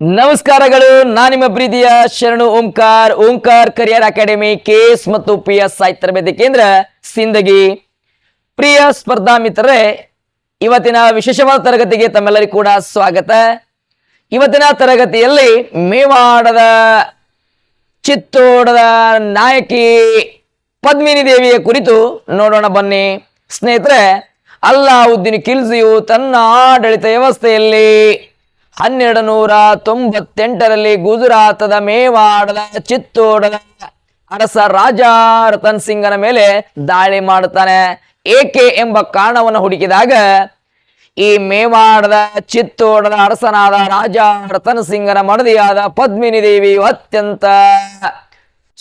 ನಮಸ್ಕಾರಗಳು ನಾನು ನಿಮ್ಮ ಪ್ರೀತಿಯ Sharanu Omkar Omkar career academy K S ಮತ್ತು ಪಿ ಎಸ್ ಸಾಹಿತ್ಯ ತರಬೇತಿ ಕೇಂದ್ರ ಸಿಂದಗಿ. ಪ್ರಿಯ ಸ್ಪರ್ಧಾ ಮಿತ್ರರೇ, ಇವತ್ತಿನ ವಿಶೇಷವಾದ ತರಗತಿಗೆ ತಮ್ಮೆಲ್ಲರಿಗೂ ಕೂಡ ಸ್ವಾಗತ. ಇವತ್ತಿನ ತರಗತಿಯಲ್ಲಿ ಮೇವಾಡದ, ಚಿತ್ತೋಡದ ನಾಯಕಿ ಪದ್ಮಿನಿ ದೇವಿಯ ಕುರಿತು ನೋಡೋಣ ಬನ್ನಿ. ಸ್ನೇಹಿತರೆ, ಅಲ್ಲಾವುದ್ದೀನ್ ಕಿಲ್ಸಿಯು ತನ್ನ ಆಡಳಿತ ವ್ಯವಸ್ಥೆಯಲ್ಲಿ ಹನ್ನೆರಡು ನೂರ ತೊಂಬತ್ತೆಂಟರಲ್ಲಿ ಗುಜರಾತದ ಮೇವಾಡದ ಚಿತ್ತೋಡದ ಅರಸ ರಾಜ ರತನ್ ಸಿಂಗನ ಮೇಲೆ ದಾಳಿ ಮಾಡುತ್ತಾನೆ. ಏಕೆ ಎಂಬ ಕಾರಣವನ್ನು ಹುಡುಕಿದಾಗ ಈ ಮೇವಾಡದ ಚಿತ್ತೋಡದ ಅರಸನಾದ ರಾಜ ರತನ್ ಸಿಂಗನ ಮಡದಿಯಾದ ಪದ್ಮಿನಿ ದೇವಿಯು ಅತ್ಯಂತ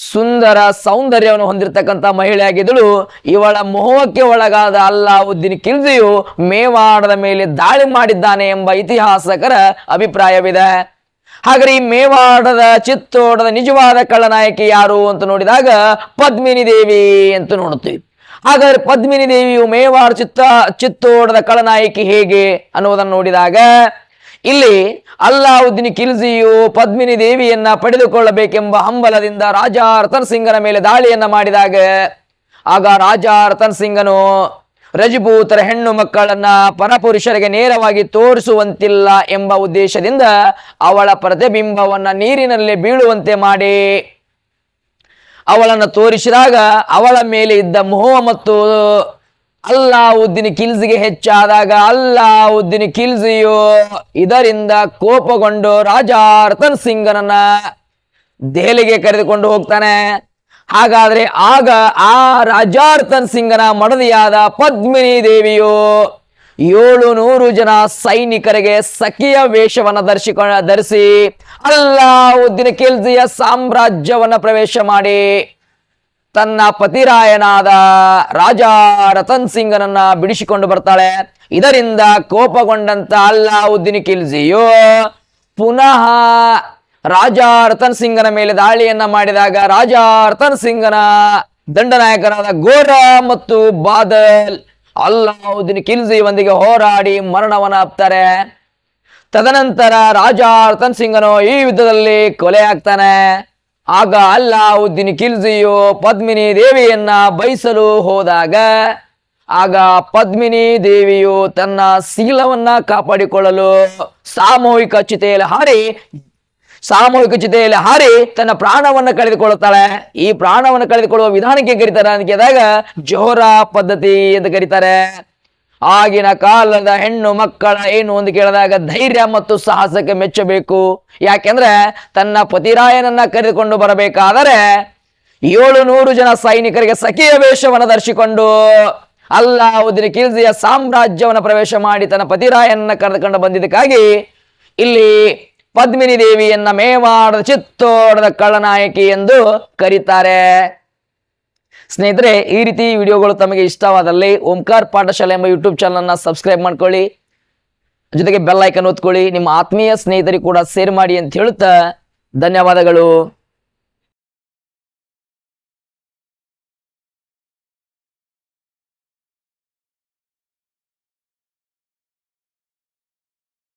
ಸುಂದರ ಸೌಂದರ್ಯವನ್ನು ಹೊಂದಿರತಕ್ಕಂಥ ಮಹಿಳೆಯಾಗಿದ್ದಳು. ಇವಳ ಮೋಹಕ್ಕೆ ಒಳಗಾದ ಅಲ್ಲಾವುದ್ದೀನ್ ಖಿಲ್ಜಿಯು ಮೇವಾಡದ ಮೇಲೆ ದಾಳಿ ಮಾಡಿದ್ದಾನೆ ಎಂಬ ಇತಿಹಾಸಕರ ಅಭಿಪ್ರಾಯವಿದೆ. ಹಾಗರೆ ಈ ಮೇವಾಡದ ಚಿತ್ತೋಡದ ನಿಜವಾದ ಕಳ್ಳನಾಯಕಿ ಯಾರು ಅಂತ ನೋಡಿದಾಗ ಪದ್ಮಿನಿ ದೇವಿ ಅಂತ ನೋಡುತ್ತೀವಿ. ಹಾಗಾದ್ರೆ ಪದ್ಮಿನಿ ದೇವಿಯು ಮೇವಾಡ ಚಿತ್ತ ಚಿತ್ತೋಡದ ಕಳನಾಯಕಿ ಹೇಗೆ ಅನ್ನುವುದನ್ನು ನೋಡಿದಾಗ ಇಲ್ಲಿ ಅಲ್ಲಾವುದ್ದೀನ್ ಖಿಲ್ಜಿಯು ಪದ್ಮಿನಿ ದೇವಿಯನ್ನ ಪಡೆದುಕೊಳ್ಳಬೇಕೆಂಬ ಹಂಬಲದಿಂದ ರಾಜ ರತನ್ ಸಿಂಗನ ಮೇಲೆ ದಾಳಿಯನ್ನ ಮಾಡಿದಾಗ, ಆಗ ರಾಜ ರತನ್ ಸಿಂಗನು ರಜಪೂತರ ಹೆಣ್ಣು ಮಕ್ಕಳನ್ನ ಪರಪುರುಷರಿಗೆ ನೇರವಾಗಿ ತೋರಿಸುವಂತಿಲ್ಲ ಎಂಬ ಉದ್ದೇಶದಿಂದ ಅವಳ ಪ್ರತಿಬಿಂಬವನ್ನ ನೀರಿನಲ್ಲಿ ಬೀಳುವಂತೆ ಮಾಡಿ. ಅವಳನ್ನು ತೋರಿಸಿದಾಗ ಅವಳ ಮೇಲೆ ಇದ್ದ ಮೋಹ ಮತ್ತು ಅಲ್ಲಾವುದ್ದೀನ್ ಕಿಲ್ಸಿಗೆ ಹೆಚ್ಚಾದಾಗ ಅಲ್ಲಾವುದ್ದೀನ್ ಕಿಲ್ಸಿಯು ಇದರಿಂದ ಕೋಪಗೊಂಡು ರಾಜ ರತನ್ ಸಿಂಗನನ್ನ ದೆಹಲಿಗೆ ಕರೆದುಕೊಂಡು ಹೋಗ್ತಾನೆ. ಹಾಗಾದ್ರೆ ಆಗ ಆ ರಾಜಾರ್ತನ್ ಸಿಂಗನ ಮಡದಿಯಾದ ಪದ್ಮಿನಿ ದೇವಿಯು ಏಳು ನೂರು ಜನ ಸೈನಿಕರಿಗೆ ಸಖಿಯ ವೇಷವನ್ನ ಧರಿಸಿಕ, ಧರಿಸಿ ಅಲ್ಲಾವುದ್ದೀನ್ ಖಿಲ್ಜಿಯ ಸಾಮ್ರಾಜ್ಯವನ್ನ ಪ್ರವೇಶ ಮಾಡಿ. ತನ್ನ ಪತಿರಾಯನಾದ ರಾಜ ರತನ್ ಸಿಂಗನನ್ನ ಬಿಡಿಸಿಕೊಂಡು ಬರ್ತಾಳೆ. ಇದರಿಂದ ಕೋಪಗೊಂಡಂತ ಅಲ್ಲಾವುದ್ದೀನ್ ಖಿಲ್ಜಿಯು ಪುನಃ ರಾಜ ರತನ್ ಸಿಂಗನ ಮೇಲೆ ದಾಳಿಯನ್ನ ಮಾಡಿದಾಗ ರಾಜ ರತನ್ ಸಿಂಗನ ದಂಡನಾಯಕರಾದ ಗೋರ ಮತ್ತು ಬಾದಲ್ ಅಲ್ಲಾವುದ್ದೀನ್ ಖಿಲ್ಜಿಯೊಂದಿಗೆ ಹೋರಾಡಿ ಮರಣವನ್ನ ಅಪ್ತಾರೆ ತದನಂತರ ರಾಜ ರತನ್ ಸಿಂಗನು ಈ ಯುದ್ಧದಲ್ಲಿ ಕೊಲೆ ಆಗ್ತಾನೆ. ಆಗ ಅಲ್ಲಾವುದ್ದೀನ್ ಖಿಲ್ಜಿಯು ಪದ್ಮಿನಿ ದೇವಿಯನ್ನ ಬಯಸಲು ಹೋದಾಗ, ಆಗ ಪದ್ಮಿನಿ ದೇವಿಯು ತನ್ನ ಶೀಲವನ್ನ ಕಾಪಾಡಿಕೊಳ್ಳಲು ಸಾಮೂಹಿಕ ಚಿತೆಯಲ್ಲಿ ಹಾರಿ, ಸಾಮೂಹಿಕ ಚಿತೆಯಲ್ಲಿ ಹಾರಿ ತನ್ನ ಪ್ರಾಣವನ್ನು ಕಳೆದುಕೊಳ್ಳುತ್ತಾಳೆ. ಈ ಪ್ರಾಣವನ್ನು ಕಳೆದುಕೊಳ್ಳುವ ವಿಧಾನಕ್ಕೆ ಕರೀತಾರೆ ಅಂತ ಕೇಳಿದಾಗ, ಜೋಹರಾ ಪದ್ಧತಿ ಅಂತ ಕರೀತಾರೆ. ಆಗಿನ ಕಾಲದ ಹೆಣ್ಣು ಮಕ್ಕಳ ಏನು ಅಂತ ಕೇಳಿದಾಗ ಧೈರ್ಯ ಮತ್ತು ಸಾಹಸಕ್ಕೆ ಮೆಚ್ಚಬೇಕು. ಯಾಕೆಂದ್ರೆ ತನ್ನ ಪತಿರಾಯನನ್ನ ಕರೆದುಕೊಂಡು ಬರಬೇಕಾದರೆ ಏಳು ನೂರು ಜನ ಸೈನಿಕರಿಗೆ ಸಖಿಯ ವೇಷವನ್ನು ಧರಿಸಿಕೊಂಡು ಅಲ್ಲಾವುದಿನ ಕಿಲ್ಜಿಯ ಸಾಮ್ರಾಜ್ಯವನ್ನು ಪ್ರವೇಶ ಮಾಡಿ ತನ್ನ ಪತಿರಾಯನನ್ನ ಕರೆದುಕೊಂಡು ಬಂದಿದ್ದಕ್ಕಾಗಿ ಇಲ್ಲಿ ಪದ್ಮಿನಿ ದೇವಿಯನ್ನ ಮೇವಾಡದ ಚಿತ್ತೋಡದ ಕಳ್ಳನಾಯಕಿ ಎಂದು ಕರೀತಾರೆ. ಸ್ನೇಹಿತರೆ, ಈ ರೀತಿ ವಿಡಿಯೋಗಳು ತಮಗೆ ಇಷ್ಟವಾದಲ್ಲಿ ಓಂಕಾರ್ ಪಾಠಶಾಲೆ ಎಂಬ ಯೂಟ್ಯೂಬ್ ಚಾನಲ್ನ ಸಬ್ಸ್ಕ್ರೈಬ್ ಮಾಡ್ಕೊಳ್ಳಿ. ಜೊತೆಗೆ ಬೆಲ್ ಐಕನ್ ಒತ್ಕೊಳ್ಳಿ. ನಿಮ್ಮ ಆತ್ಮೀಯ ಸ್ನೇಹಿತರಿಗೆ ಕೂಡ ಶೇರ್ ಮಾಡಿ ಅಂತ ಹೇಳುತ್ತಾ ಧನ್ಯವಾದಗಳು.